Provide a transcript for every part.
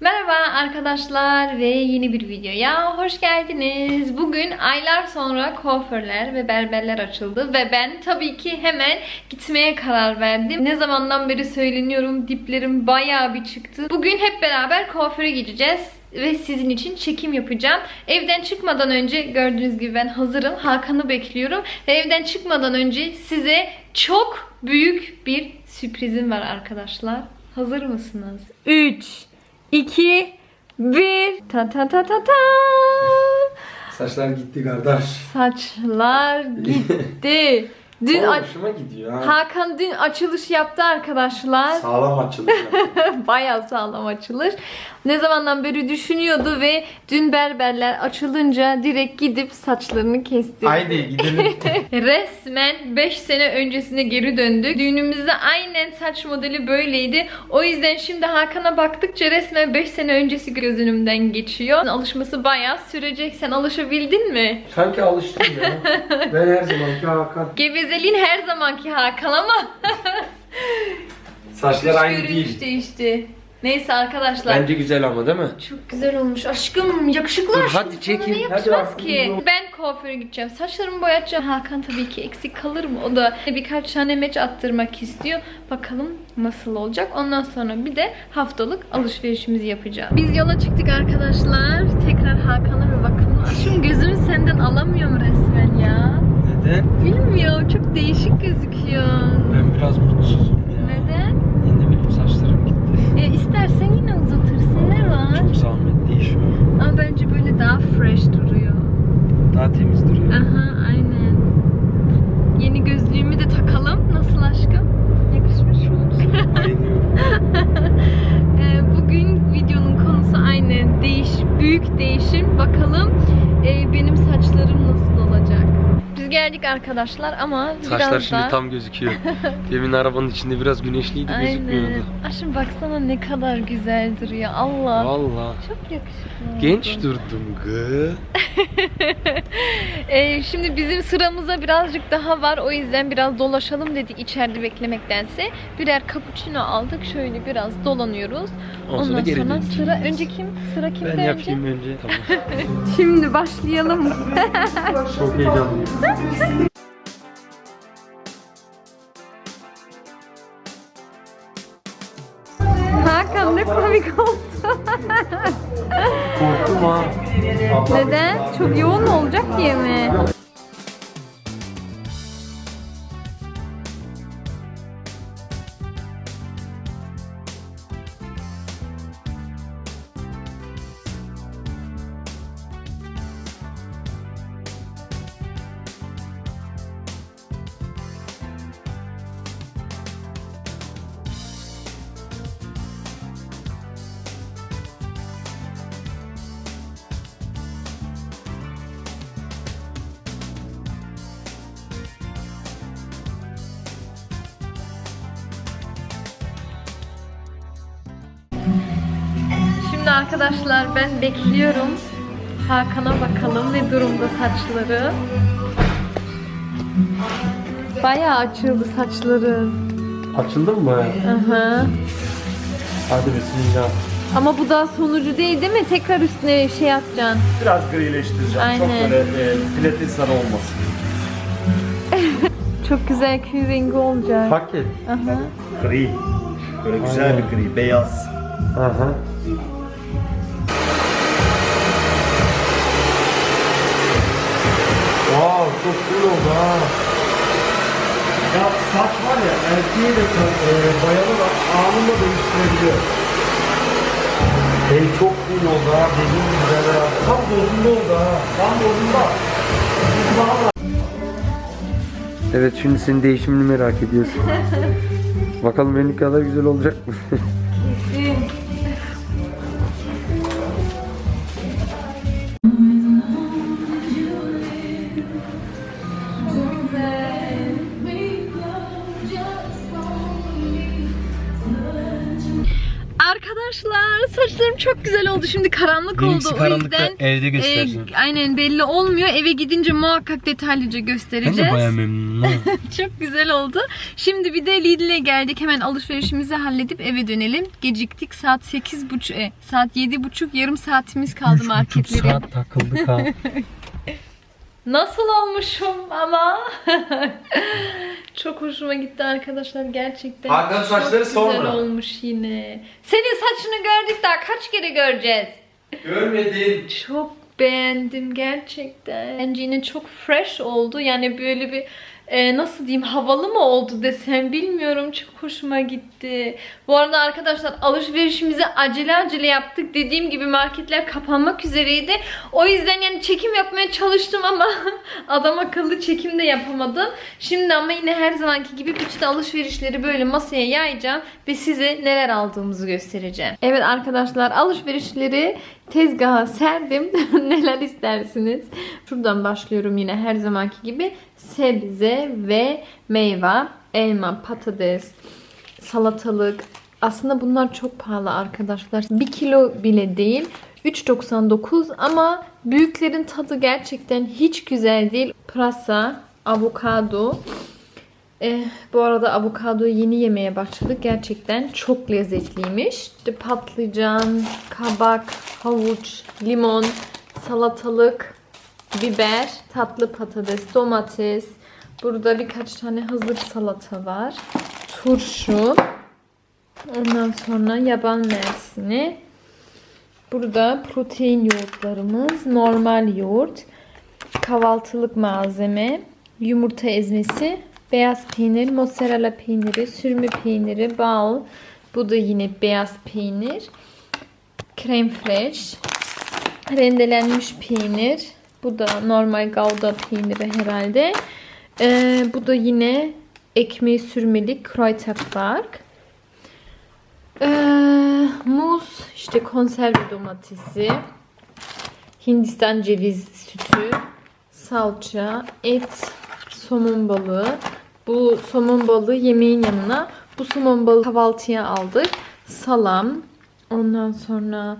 Merhaba arkadaşlar ve yeni bir videoya hoş geldiniz. Bugün aylar sonra kuaförler ve berberler açıldı ve ben tabii ki hemen gitmeye karar verdim. Ne zamandan beri söyleniyorum diplerim bayağı bir çıktı. Bugün hep beraber kuaföre gideceğiz ve sizin için çekim yapacağım. Evden çıkmadan önce gördüğünüz gibi ben hazırım. Hakan'ı bekliyorum ve evden çıkmadan önce size çok büyük bir sürprizim var arkadaşlar. Hazır mısınız? 3 2 1 Ta ta ta ta ta. Saçlar gitti kardeş. Saçlar gitti. Dün a- hoşuma gidiyor ha. Hakan dün açılış yaptı arkadaşlar. Sağlam açıldı. Bayağı sağlam açılış. Ne zamandan beri düşünüyordu ve dün berberler açılınca direkt gidip saçlarını kestirdi. Haydi gidelim. Resmen 5 sene öncesine geri döndük. Düğünümüzde aynen saç modeli böyleydi. O yüzden şimdi Hakan'a baktıkça resmen 5 sene öncesi göz önümden geçiyor. Alışması bayağı sürecek. Sen alışabildin mi? Sanki alıştım ya. Ben her zamanki Hakan. Gevezeliğin her zamanki Hakan ama Saçlar aynı görünüş değil. değişti. Neyse arkadaşlar. Bence güzel ama değil mi? Çok güzel olmuş. Aşkım yakışıklı Dur, aşkım. hadi Sana çekin. Ne Hadi yakışmaz bakalım. ki? Ben kuaföre gideceğim. Saçlarımı boyatacağım. Hakan tabii ki eksik kalır mı? O da birkaç tane meç attırmak istiyor. Bakalım nasıl olacak. Ondan sonra bir de haftalık alışverişimizi yapacağız. Biz yola çıktık arkadaşlar. Tekrar Hakan'a bir bakalım. Aşkım gözümü senden alamıyorum resmen ya. Neden? Bilmiyorum. Çok değişik gözüküyor. Ben biraz mutsuzum ya. Neden? Yine benim saçlarım gitti. E, istersen yine uzatırsın. Ne var? Çok zahmet değil şu an. Ama bence böyle daha fresh duruyor. Daha temiz duruyor. Aha aynen. Yeni gözlüğümü de takalım. Nasıl aşkım? Yakışmış mı? Bayılıyorum. Ee, bugün videonun konusu aynen değiş, büyük değişim. Bakalım e, benim saçlarım nasıl olacak? Biz geldik arkadaşlar ama Saçlar biraz şimdi da... tam gözüküyor. Demin arabanın içinde biraz güneşliydi Aynen. gözükmüyordu. Aşkım baksana ne kadar güzel duruyor. Allah. Valla. Çok yakışıklı. Genç oldu. durdum gı. Ee, şimdi bizim sıramıza birazcık daha var. O yüzden biraz dolaşalım dedik içeride beklemektense. Birer cappuccino aldık. Şöyle biraz dolanıyoruz. Ondan sonra Ondan sonra sıra önce kim? Sıra kimde Ben önce? yapayım önce. Tamam. Şimdi başlayalım. Çok heyecanlıyım. Hakan ne komik oldu. Korktum ha. Neden? Çok yoğun mu olacak diye mi? Arkadaşlar ben bekliyorum. Hakan'a bakalım ne durumda saçları. Bayağı açıldı saçları. Açıldın mı? Aha. Hadi bismillah. Ama bu daha sonucu değil değil mi? Tekrar üstüne şey atacaksın. Biraz grileştireceğim. Aynen. Çok böyle e, platin sarı olmasın. Çok güzel kül rengi olacak. Paket. Aha. Gri. Böyle güzel bir gri, beyaz. Aha. Çok cool oldu ha. Ya saç var ya erkeği de e, bayanı da anında değiştirebiliyor. Hey çok cool oldu ha. Dediğim güzel ha. Tam dozunda oldu ha. Tam dozunda. Evet şimdi senin değişimini merak ediyorsun. Bakalım benim kadar güzel olacak mı? saçlarım çok güzel oldu. Şimdi karanlık Benimkisi oldu. O karanlıkta, yüzden evde e, göstereceğim. aynen belli olmuyor. Eve gidince muhakkak detaylıca Ben göstereceğiz. de baya memnunum. Çok güzel oldu. Şimdi bir de Lidl'e geldik. Hemen alışverişimizi halledip eve dönelim. Geciktik. Saat 8.30 e, saat 7.30 yarım saatimiz kaldı Üç buçuk saat takıldık ha. Nasıl olmuşum ama? Çok hoşuma gitti arkadaşlar gerçekten. Hakan saçları sonra. güzel olmuş yine. Senin saçını gördük daha kaç kere göreceğiz? Görmedin. Çok beğendim gerçekten. Bence yine çok fresh oldu. Yani böyle bir e, nasıl diyeyim havalı mı oldu desem bilmiyorum. Çok hoşuma gitti. Bu arada arkadaşlar alışverişimizi acele acele yaptık. Dediğim gibi marketler kapanmak üzereydi. O yüzden yani çekim yapmaya çalıştım ama adam akıllı çekim de yapamadım. Şimdi ama yine her zamanki gibi bütün alışverişleri böyle masaya yayacağım ve size neler aldığımızı göstereceğim. Evet arkadaşlar alışverişleri tezgaha serdim. neler istersiniz? Şuradan başlıyorum yine her zamanki gibi. Sebze ve meyve, elma, patates, salatalık. Aslında bunlar çok pahalı arkadaşlar. 1 kilo bile değil. 3.99 ama büyüklerin tadı gerçekten hiç güzel değil. Pırasa, avokado. Eh, bu arada avokadoyu yeni yemeye başladık. Gerçekten çok lezzetliymiş. İşte patlıcan, kabak, havuç, limon, salatalık, biber, tatlı patates, domates. Burada birkaç tane hazır salata var. Turşu. Ondan sonra yaban mersini. Burada protein yoğurtlarımız, normal yoğurt, kahvaltılık malzeme, yumurta ezmesi, beyaz peynir, mozzarella peyniri, sürme peyniri, bal. Bu da yine beyaz peynir. Krem fresh, rendelenmiş peynir. Bu da normal gouda peyniri herhalde. Ee, bu da yine ekmeği sürmeli Kräuterpark. Ee, muz, işte konserve domatesi, Hindistan ceviz sütü, salça, et, somon balığı. Bu somon balığı yemeğin yanına bu somon balığı kahvaltıya aldık. Salam, ondan sonra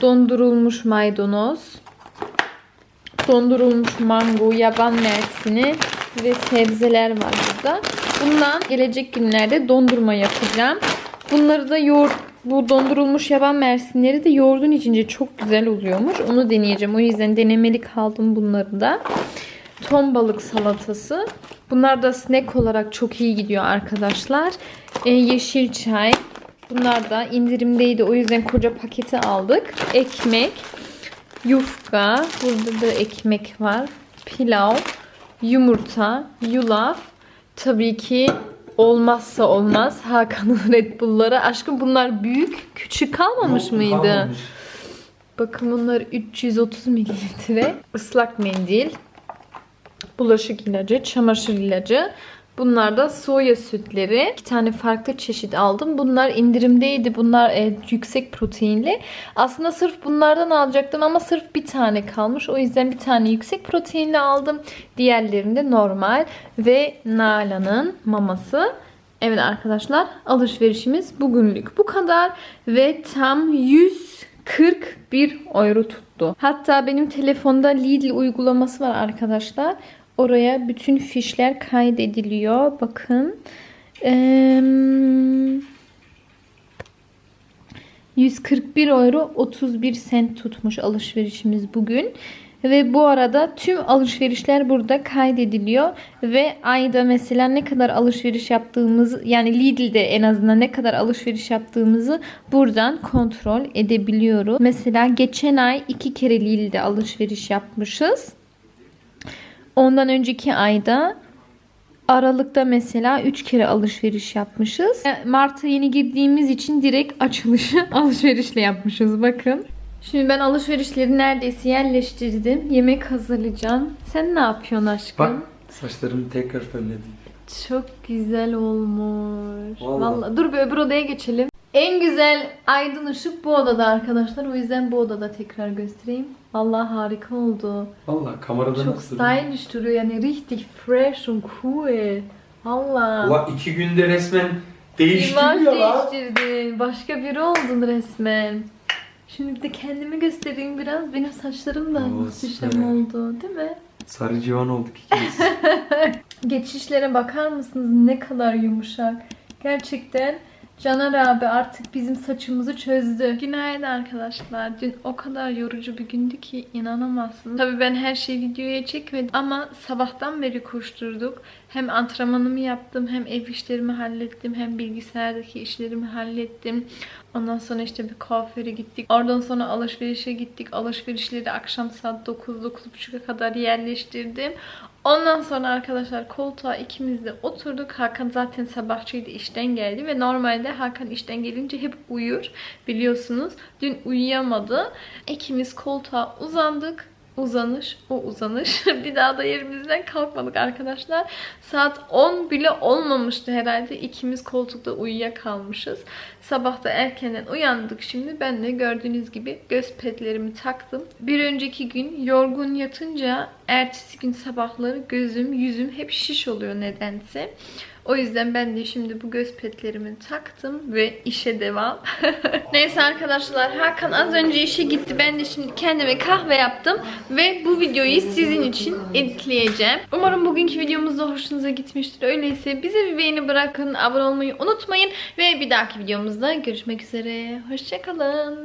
dondurulmuş maydanoz, dondurulmuş mango, yaban mersini ve sebzeler var burada. Bundan gelecek günlerde dondurma yapacağım. Bunları da yoğurt bu dondurulmuş yaban mersinleri de yoğurdun içince çok güzel oluyormuş. Onu deneyeceğim. O yüzden denemelik aldım bunları da. Ton balık salatası. Bunlar da snack olarak çok iyi gidiyor arkadaşlar. Ee, yeşil çay. Bunlar da indirimdeydi. O yüzden koca paketi aldık. Ekmek. Yufka. Burada da ekmek var. Pilav. Yumurta. Yulaf. Tabii ki olmazsa olmaz Hakan'ın Red Bull'ları. Aşkım bunlar büyük. Küçük kalmamış mıydı? Kalmamış. Bakın bunlar 330 mililitre. Islak mendil. Bulaşık ilacı, çamaşır ilacı. Bunlar da soya sütleri. İki tane farklı çeşit aldım. Bunlar indirimdeydi. Bunlar e, yüksek proteinli. Aslında sırf bunlardan alacaktım ama sırf bir tane kalmış. O yüzden bir tane yüksek proteinli aldım. Diğerlerinde normal. Ve Nala'nın maması. Evet arkadaşlar alışverişimiz bugünlük bu kadar. Ve tam 141 euro tuttu. Hatta benim telefonda Lidl uygulaması var arkadaşlar. Oraya bütün fişler kaydediliyor. Bakın. Eee 141 euro 31 sent tutmuş alışverişimiz bugün. Ve bu arada tüm alışverişler burada kaydediliyor. Ve ayda mesela ne kadar alışveriş yaptığımızı yani Lidl'de en azından ne kadar alışveriş yaptığımızı buradan kontrol edebiliyoruz. Mesela geçen ay iki kere Lidl'de alışveriş yapmışız. Ondan önceki ayda Aralık'ta mesela 3 kere alışveriş yapmışız. Mart'a yeni girdiğimiz için direkt açılışı alışverişle yapmışız bakın. Şimdi ben alışverişleri neredeyse yerleştirdim. Yemek hazırlayacağım. Sen ne yapıyorsun aşkım? Bak saçlarımı tekrar fönledim. Çok güzel olmuş. Vallahi. Vallahi. Dur bir öbür odaya geçelim. En güzel aydın ışık bu odada arkadaşlar. O yüzden bu odada tekrar göstereyim. Vallahi harika oldu. Valla kamerada Çok nasıl? stylish duruyor yani richtig fresh und cool. Valla. Ulan iki günde resmen İmaj değiştiriyor lan. değiştirdin. Başka biri oldun resmen. Şimdi bir de kendimi göstereyim biraz. Benim saçlarım da Oo, muhteşem oldu değil mi? Sarı civan olduk ikimiz. Geçişlere bakar mısınız ne kadar yumuşak. Gerçekten Caner abi artık bizim saçımızı çözdü. Günaydın arkadaşlar. Dün o kadar yorucu bir gündü ki inanamazsınız. Tabii ben her şeyi videoya çekmedim ama sabahtan beri koşturduk. Hem antrenmanımı yaptım, hem ev işlerimi hallettim, hem bilgisayardaki işlerimi hallettim. Ondan sonra işte bir kuaföre gittik. Oradan sonra alışverişe gittik. Alışverişleri akşam saat 9-9.30'a kadar yerleştirdim. Ondan sonra arkadaşlar koltuğa ikimiz de oturduk. Hakan zaten sabahçıydı işten geldi ve normalde Hakan işten gelince hep uyur biliyorsunuz. Dün uyuyamadı. İkimiz koltuğa uzandık. Uzanış, o uzanış. bir daha da yerimizden kalkmadık arkadaşlar. Saat 10 bile olmamıştı herhalde. İkimiz koltukta uyuyakalmışız. Sabah da erkenden uyandık şimdi. Ben de gördüğünüz gibi göz petlerimi taktım. Bir önceki gün yorgun yatınca ertesi gün sabahları gözüm, yüzüm hep şiş oluyor nedense. O yüzden ben de şimdi bu göz petlerimi taktım ve işe devam. Neyse arkadaşlar Hakan az önce işe gitti. Ben de şimdi kendime kahve yaptım ve bu videoyu sizin için editleyeceğim. Umarım bugünkü videomuz da hoşunuza gitmiştir. Öyleyse bize bir beğeni bırakın, abone olmayı unutmayın ve bir dahaki videomuzda görüşmek üzere. Hoşçakalın.